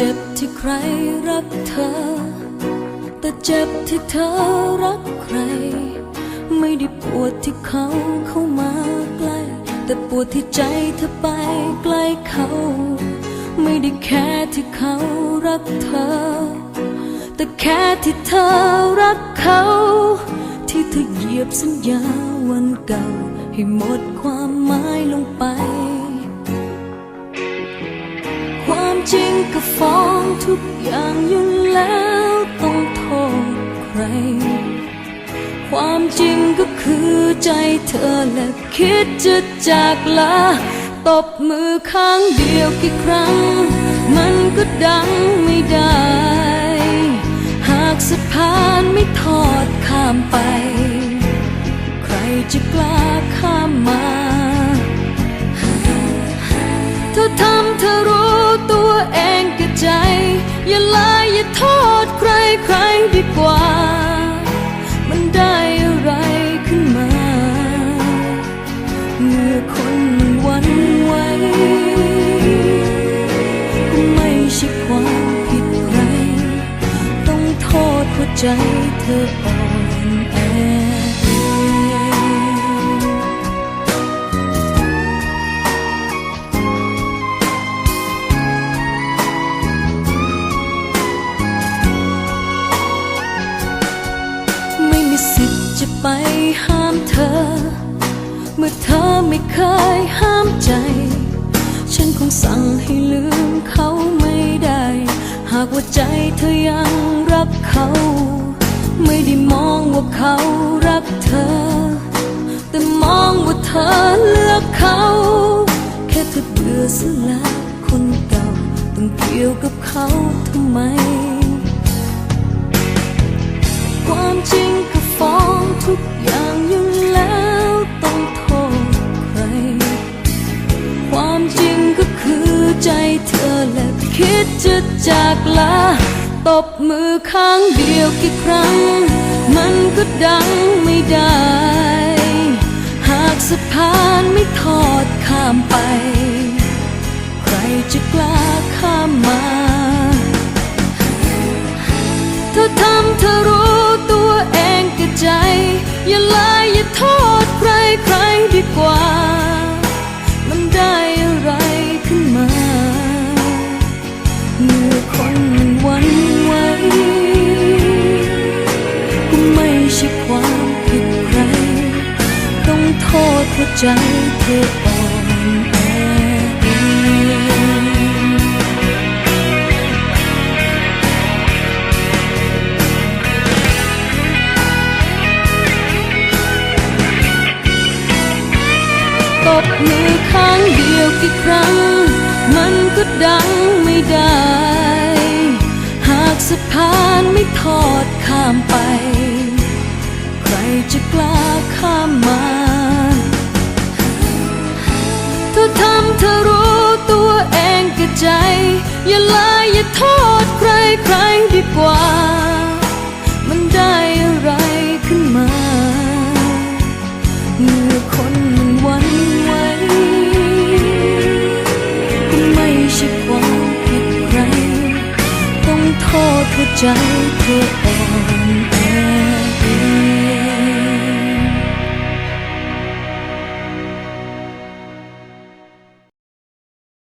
เจ็บที่ใครรักเธอ แต่เจ็บที่เธอรักใคร ไม่ได้ปวดที่เขาเข้ามาใกล้ แต่ปวดที่ใจเธอไปใกล้เขา ไม่ได้แค่ที่เขารักเธอ แต่แค่ที่เธอรักเขา ที่เธอเหยียบสัญญาวันเก่า ให้หมดความหมายลงไป ก็ฟ้องทุกอย่างอยู่แล้วต้องโทษใคร ความจริงก็คือใจเธอและคิดจะจากลา ตบมือข้างเดียวกี่ครั้ง มันก็ดังไม่ได้ หากสะพานไม่ทอดข้ามไป ใครจะกล้าข้ามมา อย่าลายอย่าโทษใครใครดีกว่า มันได้อะไรขึ้นมา เมื่อคนมันวันไหวก็ไม่ใช่ความผิดใคร ต้องโทษหัวใจเธออ่อนแอ ห้ามเธอ เมื่อเธอไม่เคยห้ามใจ ฉันคงสั่งให้ลืมเขาไม่ได้ หากว่าใจเธอยังรักเขา ไม่ได้มองว่าเขารักเธอ แต่มองว่าเธอเลือกเขา แค่เธอเบื่อซะแล้วคนเก่าต้องเกี่ยวกับเขาทำไม ความจริง ทุกอย่างอยู่แล้วต้องโทษใคร ความจริงก็คือใจเธอและคิดจะจากลา ตบมือข้างเดียวกี่ครั้ง มันก็ดังไม่ได้ หากสะพานไม่ทอดข้ามไป ใครจะกล้าข้ามมา ใจเธออ่อนแอตบมือข้างเดียวกี่ครั้ง มันก็ดังไม่ได้ หากสะพานไม่ทอด ทำเธอรู้ตัวเองกับใจ อย่าลายอย่าโทษใครใครดีกว่า มันได้อะไรขึ้นมา เมื่อคนมันวันไหวก็ไม่ใช่ความผิดใคร ต้องโทษหัวใจเธออ่อน